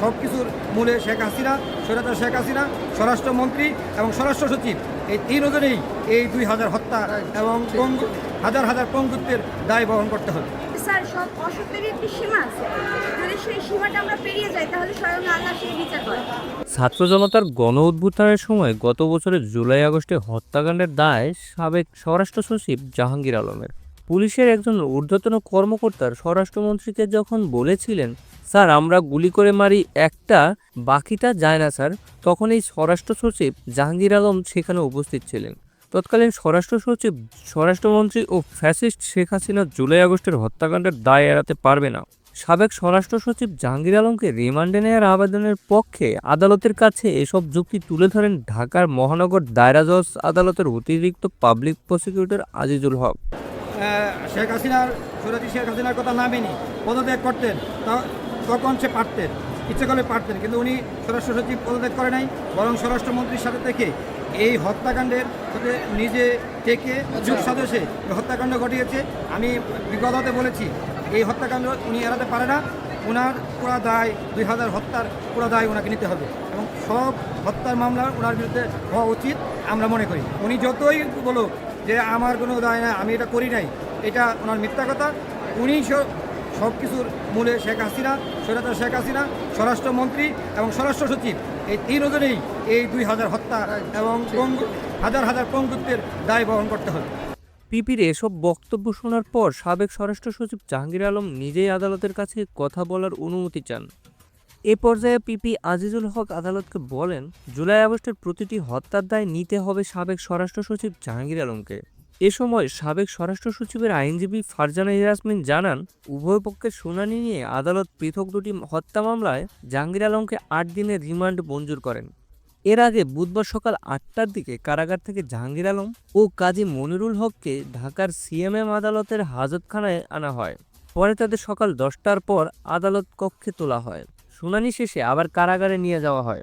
সব কিছুর মূলে শেখ হাসিনা স্বৈরাচার শেখ হাসিনা স্বরাষ্ট্রমন্ত্রী এবং স্বরাষ্ট্র সচিব। এই তিন তিনজনেই এই দুই হাজার হত্যা এবং পঙ্গু হাজার হাজার পঙ্গুত্বের দায় বহন করতে হবে। স্যার সব অসত্যের একটি সীমা আছে। যদি সেই সীমাটা আমরা পেরিয়ে যাই তাহলে স্বয়ং আল্লাহ সেই বিচার করে। ছাত্র জনতার গণ উদ্ভুত্থানের সময় গত বছরের জুলাই আগস্টে হত্যাকাণ্ডের দায় সাবেক স্বরাষ্ট্র সচিব জাহাঙ্গীর আলমের। পুলিশের একজন ঊর্ধ্বতন কর্মকর্তার স্বরাষ্ট্রমন্ত্রীকে যখন বলেছিলেন, স্যার, আমরা গুলি করে মারি, একটা বাকিটা যায় না, স্যার, তখন এই স্বরাষ্ট্র সচিব জাহাঙ্গীর আলম সেখানে উপস্থিত ছিলেন। তৎকালীন স্বরাষ্ট্র সচিব, স্বরাষ্ট্রমন্ত্রী ও ফ্যাসিস্ট শেখ হাসিনা জুলাই আগস্টের হত্যাকাণ্ডের দায় এড়াতে পারবে না। সাবেক স্বরাষ্ট্র সচিব জাহাঙ্গীর আলমকে রিমান্ডে নেওয়ার আবেদনের পক্ষে আদালতের কাছে এসব যুক্তি তুলে ধরেন ঢাকার মহানগর দায়রা জজ আদালতের অতিরিক্ত পাবলিক প্রসিকিউটর আজিজুল হক। শেখ হাসিনার, সুরাজি শেখ হাসিনার কথা না মেনে পদত্যাগ করতেন তখন সে পারতেন, ইচ্ছে করলে পারতেন, কিন্তু উনি স্বরাষ্ট্র সচিব পদত্যাগ করে নাই, বরং স্বরাষ্ট্রমন্ত্রীর সাথে থেকে এই হত্যাকাণ্ডের সাথে নিজে থেকে যুগ সদস্যে হত্যাকাণ্ড ঘটিয়েছে। আমি বিগততে বলেছি, এই হত্যাকাণ্ড উনি এড়াতে পারে না ওনার পুরা দায়, দুই হাজার হত্যার পুরো দায় ওনাকে নিতে হবে এবং সব হত্যার মামলা ওনার বিরুদ্ধে হওয়া উচিত, আমরা মনে করি। উনি যতই বলুক যে আমার কোনো দায় না আমি এটা করি নাই। এটা ওনার মিথ্যা কথা। উনি সব কিছুর মূলে শেখ হাসিনা, স্বৈরাচার শেখ হাসিনা, স্বরাষ্ট্রমন্ত্রী এবং স্বরাষ্ট্র সচিব। এই তিন তিনজনেই এই দুই হাজার হত্যা এবং হাজার হাজার পঙ্গুত্বের দায় বহন করতে হবে। পিপির এসব বক্তব্য শোনার পর সাবেক স্বরাষ্ট্র সচিব জাহাঙ্গীর আলম নিজেই আদালতের কাছে কথা বলার অনুমতি চান। এ পর্যায়ে পিপি আজিজুল হক আদালতকে বলেন, জুলাই আগস্টের প্রতিটি হত্যার দায় নিতে হবে সাবেক স্বরাষ্ট্র সচিব জাহাঙ্গীর আলমকে। এ সময় সাবেক স্বরাষ্ট্র সচিবের আইনজীবী ফারজানা ইয়াসমিন জানান, উভয় পক্ষের শুনানি নিয়ে আদালত পৃথক দুটি হত্যা মামলায় জাহাঙ্গীর আলমকে আট দিনের রিমান্ড মঞ্জুর করেন। এর আগে বুধবার সকাল আটটার দিকে কারাগার থেকে জাহাঙ্গীর আলম ও কাজী মনিরুল হককে ঢাকার সিএমএম আদালতের হাজতখানায় আনা হয়। পরে তাদের সকাল দশটার পর আদালত কক্ষে তোলা হয়। শুনানি শেষে আবার কারাগারে নিয়ে যাওয়া হয়।